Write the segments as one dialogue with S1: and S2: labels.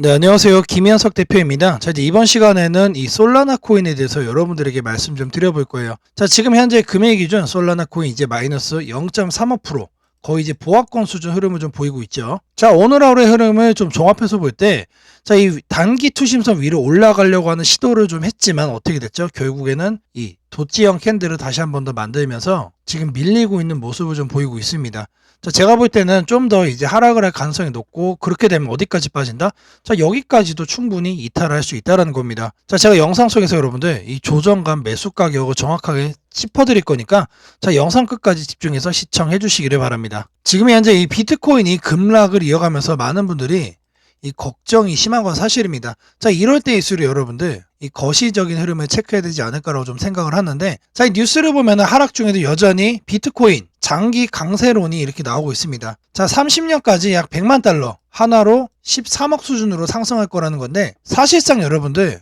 S1: 네, 안녕하세요. 김현석 대표입니다. 자, 이제 이번 시간에는 이 솔라나 코인에 대해서 여러분들에게 말씀 좀 드려볼 거예요. 자, 지금 현재 금액 기준 솔라나 코인 이제 마이너스 0.35% 거의 이제 보합권 수준 흐름을 좀 보이고 있죠. 자, 오늘 하루의 흐름을 좀 종합해서 볼 때, 자, 이 단기 투심선 위로 올라가려고 하는 시도를 좀 했지만 어떻게 됐죠? 결국에는 이 도지형 캔들을 다시 한 번 더 만들면서 지금 밀리고 있는 모습을 좀 보이고 있습니다. 자, 제가 볼 때는 좀 더 이제 하락을 할 가능성이 높고 그렇게 되면 어디까지 빠진다? 자, 여기까지도 충분히 이탈할 수 있다라는 겁니다. 자, 제가 영상 속에서 여러분들 이 조정감 매수 가격을 정확하게 짚어드릴 거니까 자, 영상 끝까지 집중해서 시청해 주시기를 바랍니다. 지금 현재 이 비트코인이 급락을 이어가면서 많은 분들이 이 걱정이 심한 건 사실입니다. 자, 이럴 때일수록 여러분들 이 거시적인 흐름을 체크해야 되지 않을까라고 좀 생각을 하는데 자, 이 뉴스를 보면 하락 중에도 여전히 비트코인 장기 강세론이 이렇게 나오고 있습니다. 자, 30년까지 약 100만 달러 하나로 13억 수준으로 상승할 거라는 건데 사실상 여러분들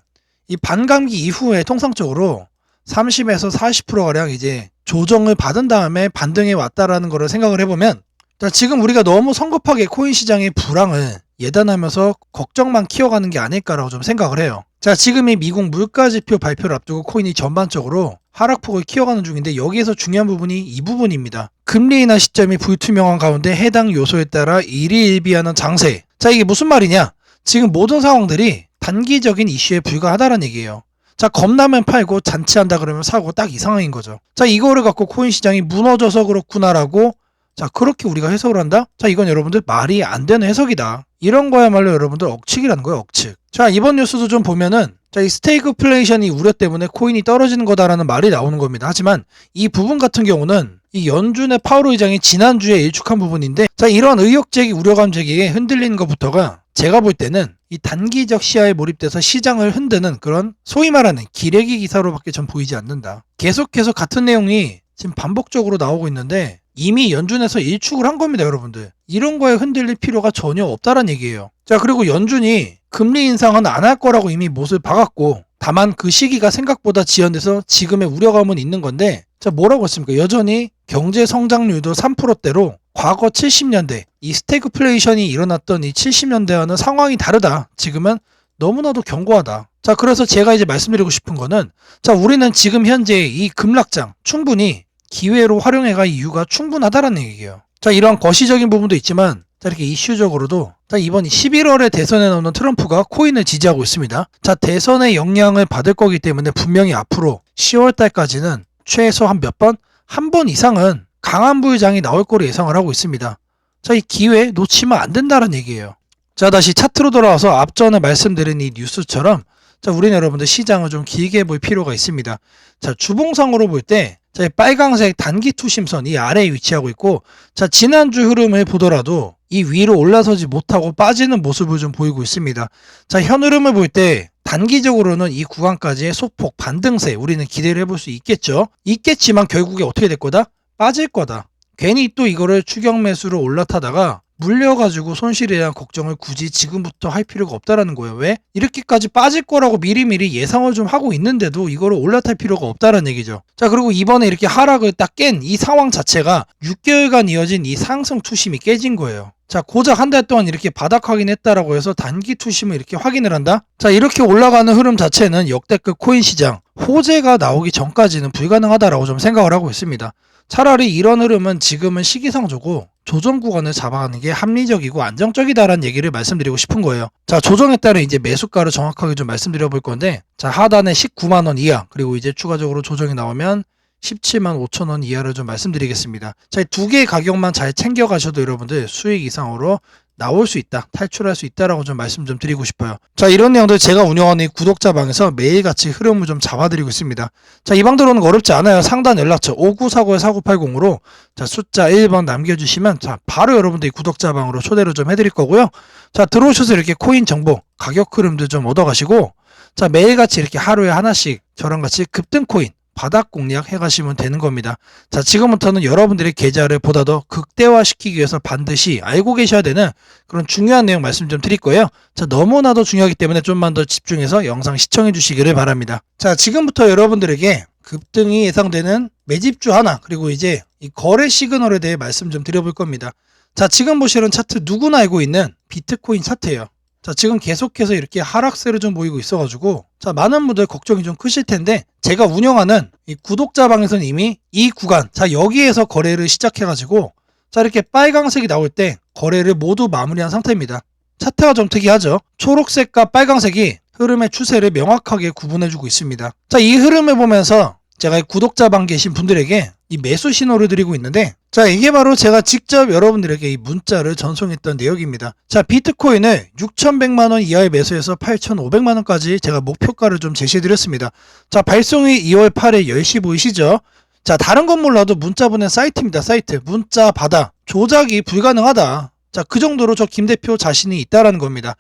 S1: 이 반감기 이후에 통상적으로 30에서 40%가량 이제 조정을 받은 다음에 반등해 왔다라는 거를 생각을 해보면 자, 지금 우리가 너무 성급하게 코인 시장의 불황을 예단하면서 걱정만 키워가는 게 아닐까라고 좀 생각을 해요. 자, 지금 이 미국 물가지표 발표를 앞두고 코인이 전반적으로 하락폭을 키워가는 중인데 여기에서 중요한 부분이 이 부분입니다. 금리 인하 시점이 불투명한 가운데 해당 요소에 따라 일희일비하는 장세. 자, 이게 무슨 말이냐? 지금 모든 상황들이 단기적인 이슈에 불과하다는 얘기예요. 자, 겁나면 팔고 잔치한다 그러면 사고 딱 이 상황인 거죠. 자, 이거를 갖고 코인 시장이 무너져서 그렇구나라고 자, 그렇게 우리가 해석을 한다? 자, 이건 여러분들 말이 안 되는 해석이다. 이런 거야말로 여러분들 억측이라는 거예요, 억측. 자, 이번 뉴스도 좀 보면은 자, 이 스테이크 플레이션이 우려 때문에 코인이 떨어지는 거다라는 말이 나오는 겁니다. 하지만 이 부분 같은 경우는 이 연준의 파월 의장이 지난주에 일축한 부분인데 자, 이런 의혹 제기 우려감 제기에 흔들리는 것부터가 제가 볼 때는 이 단기적 시야에 몰입돼서 시장을 흔드는 그런 소위 말하는 기레기 기사로밖에 전 보이지 않는다. 계속해서 같은 내용이 지금 반복적으로 나오고 있는데 이미 연준에서 일축을 한 겁니다, 여러분들. 이런 거에 흔들릴 필요가 전혀 없다란 얘기예요. 자, 그리고 연준이 금리 인상은 안 할 거라고 이미 못을 박았고, 다만 그 시기가 생각보다 지연돼서 지금의 우려감은 있는 건데, 자, 뭐라고 했습니까? 여전히 경제 성장률도 3%대로 과거 70년대, 이 스태그플레이션이 일어났던 이 70년대와는 상황이 다르다. 지금은 너무나도 견고하다. 자, 그래서 제가 이제 말씀드리고 싶은 거는, 자, 우리는 지금 현재 이 급락장 충분히 기회로 활용해갈 이유가 충분하다라는 얘기예요. 자, 이러한 거시적인 부분도 있지만, 자, 이렇게 이슈적으로도, 자, 이번 11월에 대선에 나오는 트럼프가 코인을 지지하고 있습니다. 자, 대선의 영향을 받을 거기 때문에 분명히 앞으로 10월 달까지는 최소 한 몇 번? 한 번 이상은 강한 부의장이 나올 거로 예상을 하고 있습니다. 자, 이 기회 놓치면 안 된다는 얘기예요. 자, 다시 차트로 돌아와서 앞전에 말씀드린 이 뉴스처럼 자, 우리는 여러분들 시장을 좀 길게 볼 필요가 있습니다. 자, 주봉상으로 볼 때, 자, 이 빨강색 단기 투심선 이 아래에 위치하고 있고, 자, 지난주 흐름을 보더라도 이 위로 올라서지 못하고 빠지는 모습을 좀 보이고 있습니다. 자, 현 흐름을 볼 때, 단기적으로는 이 구간까지의 소폭 반등세 우리는 기대를 해볼 수 있겠죠. 있겠지만 결국에 어떻게 될 거다? 빠질 거다. 괜히 또 이거를 추격 매수로 올라타다가 물려가지고 손실에 대한 걱정을 굳이 지금부터 할 필요가 없다라는 거예요. 왜? 이렇게까지 빠질 거라고 미리미리 예상을 좀 하고 있는데도 이거를 올라탈 필요가 없다라는 얘기죠. 자, 그리고 이번에 이렇게 하락을 딱 깬 이 상황 자체가 6개월간 이어진 이 상승 투심이 깨진 거예요. 자, 고작 한 달 동안 이렇게 바닥 확인했다라고 해서 단기 투심을 이렇게 확인을 한다? 자, 이렇게 올라가는 흐름 자체는 역대급 코인 시장, 호재가 나오기 전까지는 불가능하다라고 좀 생각을 하고 있습니다. 차라리 이런 흐름은 지금은 시기상조고 조정 구간을 잡아가는 게 합리적이고 안정적이다라는 얘기를 말씀드리고 싶은 거예요. 자, 조정에 따른 이제 매수가를 정확하게 좀 말씀드려 볼 건데, 자, 하단에 19만 원 이하, 그리고 이제 추가적으로 조정이 나오면 17만 5천 원 이하를 좀 말씀드리겠습니다. 자, 두 개의 가격만 잘 챙겨 가셔도 여러분들 수익 이상으로 나올 수 있다, 탈출할 수 있다라고 좀 말씀 좀 드리고 싶어요. 자, 이런 내용들 제가 운영하는 이 구독자 방에서 매일같이 흐름을 좀 잡아드리고 있습니다. 자, 이 방 들어오는 거 어렵지 않아요. 상단 연락처 5949-4980으로 자, 숫자 1번 남겨주시면 자, 바로 여러분들이 구독자 방으로 초대를 좀 해드릴 거고요. 자, 들어오셔서 이렇게 코인 정보, 가격 흐름들 좀 얻어가시고 자, 매일같이 이렇게 하루에 하나씩 저랑 같이 급등 코인 바닥 공략 해 가시면 되는 겁니다. 자, 지금부터는 여러분들의 계좌를 보다 더 극대화시키기 위해서 반드시 알고 계셔야 되는 그런 중요한 내용 말씀 좀 드릴 거예요. 자, 너무나도 중요하기 때문에 좀만 더 집중해서 영상 시청해 주시기를 바랍니다. 자, 지금부터 여러분들에게 급등이 예상되는 매집주 하나, 그리고 이제 이 거래 시그널에 대해 말씀 좀 드려볼 겁니다. 자, 지금 보시는 차트 누구나 알고 있는 비트코인 차트예요. 자, 지금 계속해서 이렇게 하락세를 좀 보이고 있어가지고, 자, 많은 분들 걱정이 좀 크실 텐데, 제가 운영하는 이 구독자 방에서는 이미 이 구간, 자, 여기에서 거래를 시작해가지고, 자, 이렇게 빨강색이 나올 때 거래를 모두 마무리한 상태입니다. 차트가 좀 특이하죠? 초록색과 빨강색이 흐름의 추세를 명확하게 구분해주고 있습니다. 자, 이 흐름을 보면서 제가 이 구독자 방 계신 분들에게 이 매수 신호를 드리고 있는데 자 이게 바로 제가 직접 여러분들에게 이 문자를 전송했던 내역입니다. 자 비트코인을 6,100만원 이하의 매수해서 8,500만원까지 제가 목표가를 좀 제시해 드렸습니다. 자 발송이 2월 8일 10시 보이시죠? 자 다른 건 몰라도 문자 보낸 사이트입니다 사이트. 문자 받아. 조작이 불가능하다. 자 그 정도로 저 김 대표 자신이 있다라는 겁니다.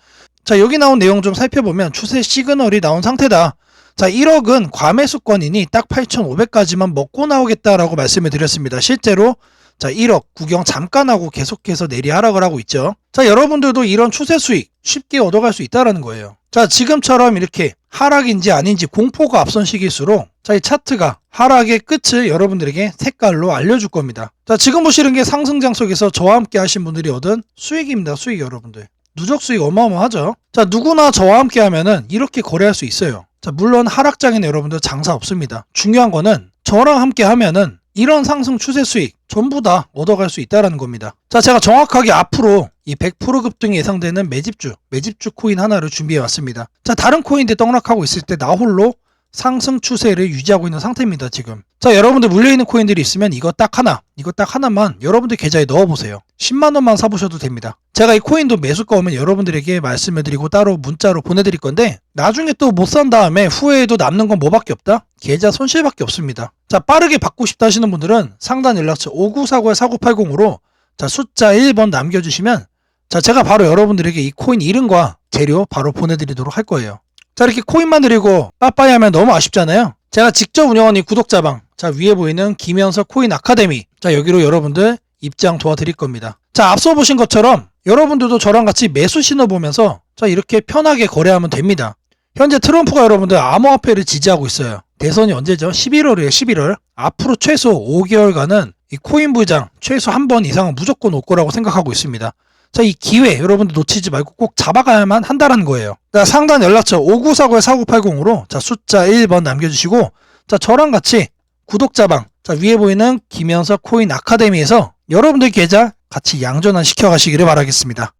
S1: 자 여기 나온 내용 좀 살펴보면 추세 시그널이 나온 상태다 자, 1억은 과매수권이니 딱 8,500까지만 먹고 나오겠다라고 말씀을 드렸습니다. 실제로 자, 1억 구경 잠깐 하고 계속해서 내리 하락을 하고 있죠. 자, 여러분들도 이런 추세 수익 쉽게 얻어갈 수 있다라는 거예요. 자, 지금처럼 이렇게 하락인지 아닌지 공포가 앞선 시기일수록 자, 이 차트가 하락의 끝을 여러분들에게 색깔로 알려줄 겁니다. 자, 지금 보시는 게 상승장 속에서 저와 함께 하신 분들이 얻은 수익입니다. 수익 여러분들. 누적 수익 어마어마하죠. 자, 누구나 저와 함께 하면은 이렇게 거래할 수 있어요. 자, 물론 하락장에는 여러분들 장사 없습니다. 중요한 거는 저랑 함께 하면은 이런 상승 추세 수익 전부 다 얻어갈 수 있다라는 겁니다. 자, 제가 정확하게 앞으로 이 100% 급등이 예상되는 매집주, 매집주 코인 하나를 준비해 왔습니다. 자, 다른 코인들 떡락하고 있을 때 나 홀로 상승 추세를 유지하고 있는 상태입니다, 지금. 자, 여러분들 물려있는 코인들이 있으면 이거 딱 하나, 이거 딱 하나만 여러분들 계좌에 넣어보세요. 10만원만 사보셔도 됩니다. 제가 이 코인도 매수가 오면 여러분들에게 말씀을 드리고 따로 문자로 보내드릴 건데, 나중에 또 못 산 다음에 후회해도 남는 건 뭐밖에 없다? 계좌 손실밖에 없습니다. 자, 빠르게 받고 싶다 하시는 분들은 상단 연락처 5949-4980으로 자, 숫자 1번 남겨주시면 자, 제가 바로 여러분들에게 이 코인 이름과 재료 바로 보내드리도록 할 거예요. 자 이렇게 코인만 드리고 빠빠이 하면 너무 아쉽잖아요. 제가 직접 운영하는 이 구독자방 자 위에 보이는 김현석 코인 아카데미 자 여기로 여러분들 입장 도와드릴 겁니다. 자 앞서 보신 것처럼 여러분들도 저랑 같이 매수 신호 보면서 자 이렇게 편하게 거래하면 됩니다. 현재 트럼프가 여러분들 암호화폐를 지지하고 있어요. 대선이 언제죠? 11월이에요 11월. 앞으로 최소 5개월간은 이 코인 부장 최소 한 번 이상은 무조건 올 거라고 생각하고 있습니다 자, 이 기회 여러분들 놓치지 말고 꼭 잡아가야만 한다는 거예요. 자, 상단 연락처 5949-4980으로 자, 숫자 1번 남겨주시고 자, 저랑 같이 구독자방 자, 위에 보이는 김현석 코인 아카데미에서 여러분들 계좌 같이 양전환 시켜가시기를 바라겠습니다.